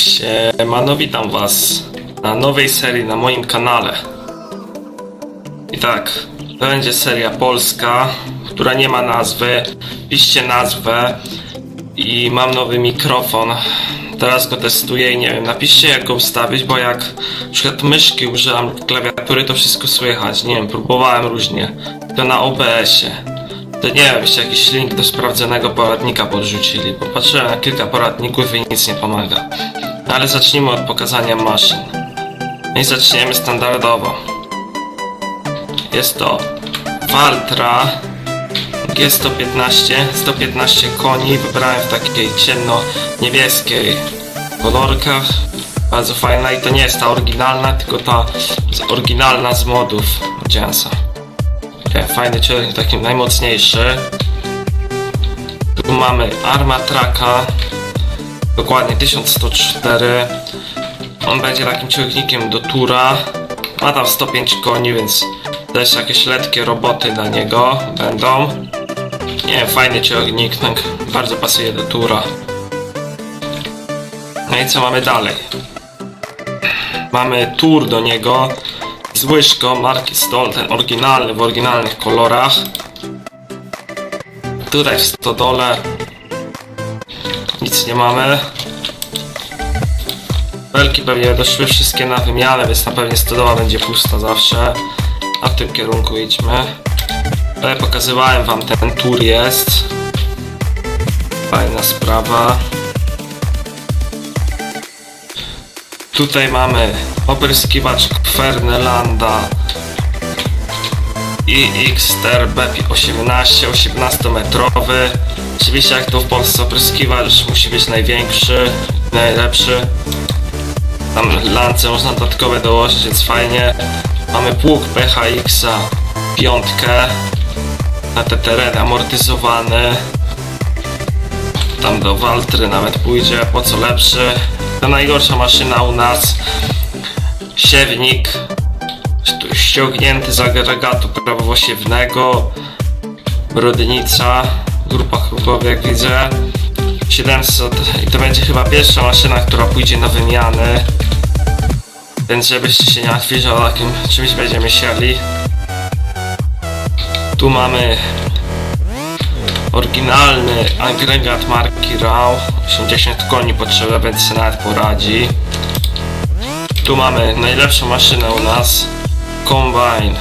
Siemano, witam was na nowej serii na moim kanale. I tak, to będzie seria polska, która nie ma nazwy. Piszcie nazwę i mam nowy mikrofon. Teraz go testuję i nie wiem, napiszcie jak go ustawić, bo jak na przykład myszki używam klawiatury, to wszystko słychać. Nie wiem, próbowałem różnie. To na OBS-ie. To nie wiem, byście jakiś link do sprawdzonego poradnika podrzucili, bo patrzyłem na kilka poradników i nic nie pomaga. Ale zacznijmy od pokazania maszyn. I zaczniemy standardowo. Jest to Valtra G115, 115 koni, wybrałem w takiej ciemno-niebieskiej kolorkach. Bardzo fajna i to nie jest ta oryginalna, tylko ta oryginalna z modów Jensa. Fajny ciągnik, taki najmocniejszy. Tu mamy Armatraka, dokładnie 1104. On będzie takim ciągnikiem do tura. Ma tam 105 koni, więc też jakieś letkie roboty na niego będą. Nie fajny ciągnik, tak bardzo pasuje do tura. No i co mamy dalej? Mamy tur do niego z łyżką marki Stol, ten oryginalny, w oryginalnych kolorach. Tutaj w stodole nic nie mamy. Belki pewnie doszły wszystkie na wymianę, więc na pewno stodoła będzie pusta zawsze. A w tym kierunku idźmy. Ale pokazywałem wam ten tur jest. Fajna sprawa. Tutaj mamy opryskiwacz Fernelanda i Xter B18, 18 metrowy. Oczywiście jak to w Polsce opryskiwacz musi być największy, najlepszy. Tam lance można dodatkowe dołożyć, więc fajnie. Mamy pług PHX-a piątkę na te tereny amortyzowany. Tam do Waltry nawet pójdzie, po co lepszy. To najgorsza maszyna u nas. Siewnik ściągnięty z agregatu prawowosiewnego. Brudnica, grupa chrubowa jak widzę. 700 i to będzie chyba pierwsza maszyna, która pójdzie na wymiany. Więc żebyście się nie martwili, o czymś będziemy siali. Tu mamy oryginalny agregat marki RAW 80 koni potrzeba, więc sobie nawet poradzi. Tu mamy najlepszą maszynę u nas Combine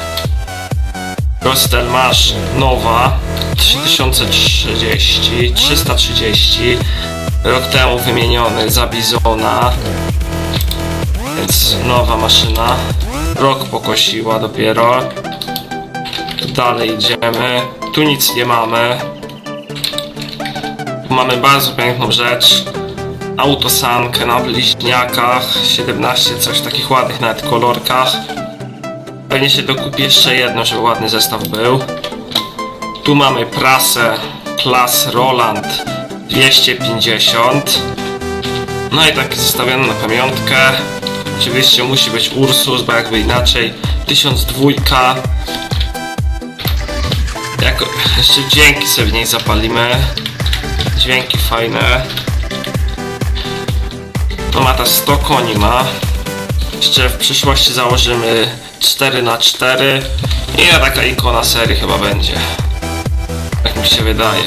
Rostelmash Nowa 3030 330 rok temu wymieniony za Bizona więc nowa maszyna. Rok pokosiła dopiero. Dalej idziemy. Tu nic nie mamy. Tu mamy bardzo piękną rzecz. Autosankę na bliźniakach 17 coś takich ładnych nawet kolorkach pewnie się dokupi jeszcze jedno żeby ładny zestaw był. Tu mamy prasę klas Roland 250 no i tak zostawione na pamiątkę. Oczywiście musi być Ursus bo jakby inaczej 1002 jako, jeszcze dźwięki sobie w niej zapalimy. Dźwięki fajne. To ma ta 100 koni ma. Jeszcze w przyszłości założymy 4 na 4 i taka ikona serii chyba będzie. Tak mi się wydaje.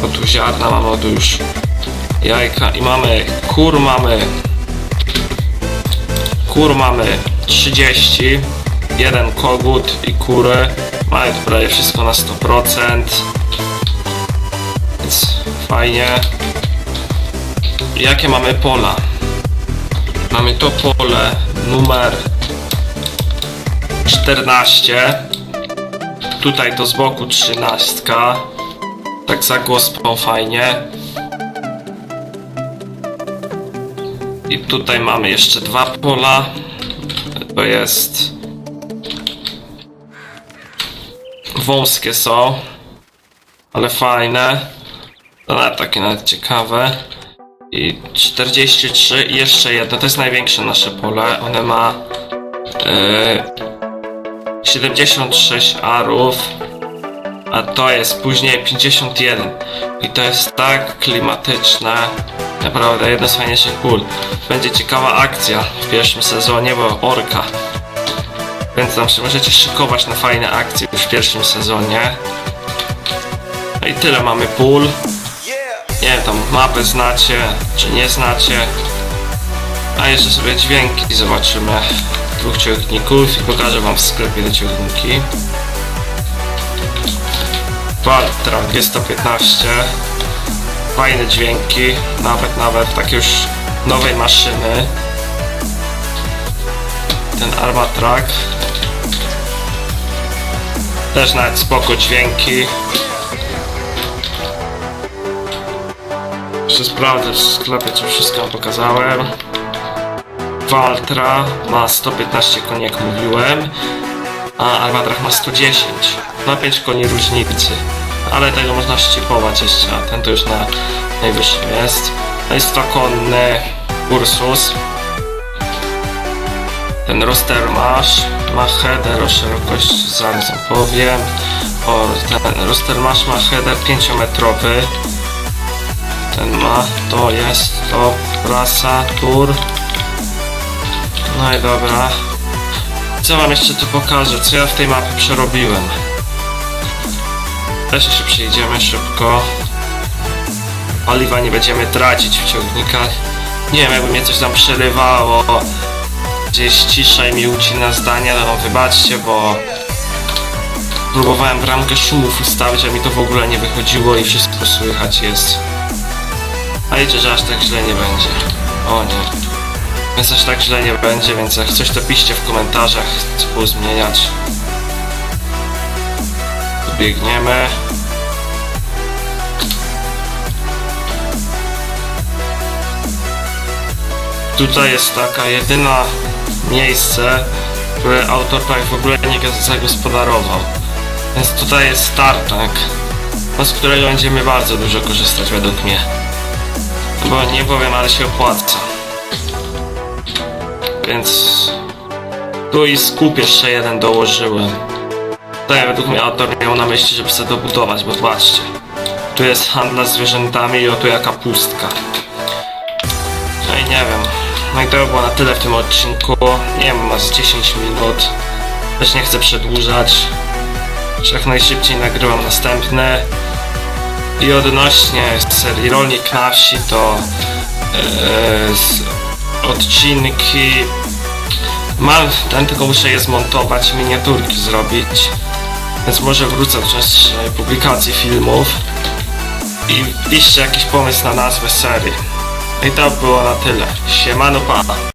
Bo tu ziarna mamy, tu już jajka i mamy kur mamy kur mamy 30 jeden kogut i kury mają tu prawie wszystko na 100% więc fajnie. Jakie mamy pola? Mamy to pole numer 14 tutaj to z boku 13 tak za gospą fajnie. I tutaj mamy jeszcze dwa pola. To jest wąskie są ale fajne. To nawet takie nawet ciekawe. I 43 i jeszcze jedno. To jest największe nasze pole. One ma e, 76 arów a to jest później 51 i to jest tak klimatyczne Naprawdę, jedna z fajniejszych pól. Będzie ciekawa akcja w pierwszym sezonie, bo orka. Więc tam się możecie szykować na fajne akcje już w pierwszym sezonie. No i tyle mamy pól. Nie wiem, tam mapę znacie, czy nie znacie. A jeszcze sobie dźwięki zobaczymy dwóch ciągników i pokażę wam w sklepie te ciągniki. Valtra G115 Fajne dźwięki, nawet, nawet takie już nowej maszyny. Ten Armatrack Też nawet spoko dźwięki. Jeszcze sprawdzę w sklepie, czy wszystko pokazałem Valtra ma 115 koni, jak mówiłem, a Armadrach ma 110. Na 5 koni różnicy. Ale tego można szczypować jeszcze, a ten to już na najwyższym jest. To jest konny Ursus. Ten roster masz, ma header o szerokości, zaraz wam powiem. O, ten roster masz ma header 5-metrowy. Ten ma, to jest, to prasa, tur. No i dobra. Co wam jeszcze tu pokażę? Co ja w tej mapie przerobiłem? Jeszcze przejdziemy szybko. Paliwa nie będziemy tracić w ciągnikach. Nie wiem, jakby mnie coś tam przerywało. Gdzieś cisza i mi ucina zdania, no wybaczcie, bo próbowałem bramkę szumów ustawić, a mi to w ogóle nie wychodziło i wszystko słychać jest. A liczę, że aż tak źle nie będzie. O nie. Więc aż tak źle nie będzie, więc jak coś to piszcie w komentarzach, co zmieniać. Biegniemy. Tutaj jest taka jedyna miejsce, które autor tutaj w ogóle nie zagospodarował. Więc tutaj jest tartak, no z którego będziemy bardzo dużo korzystać według mnie. Bo nie powiem, ale się opłaca. Więc tu i skup jeszcze jeden dołożyłem. Tutaj według mnie autor miał na myśli, żeby sobie dobudować, bo zobaczcie. Tu jest handla zwierzętami i o tu jaka pustka. No i nie wiem. No i to by było na tyle w tym odcinku. Nie wiem, ma z 10 minut. Też nie chcę przedłużać. Że Jak najszybciej nagrywam następne. I odnośnie serii Rolnik na wsi to yy, z odcinki mam, ten tylko muszę je zmontować, miniaturki zrobić więc może wrócę do częstszej publikacji filmów i piszcie jakiś pomysł na nazwę serii. No i to było na tyle. Siemano pa!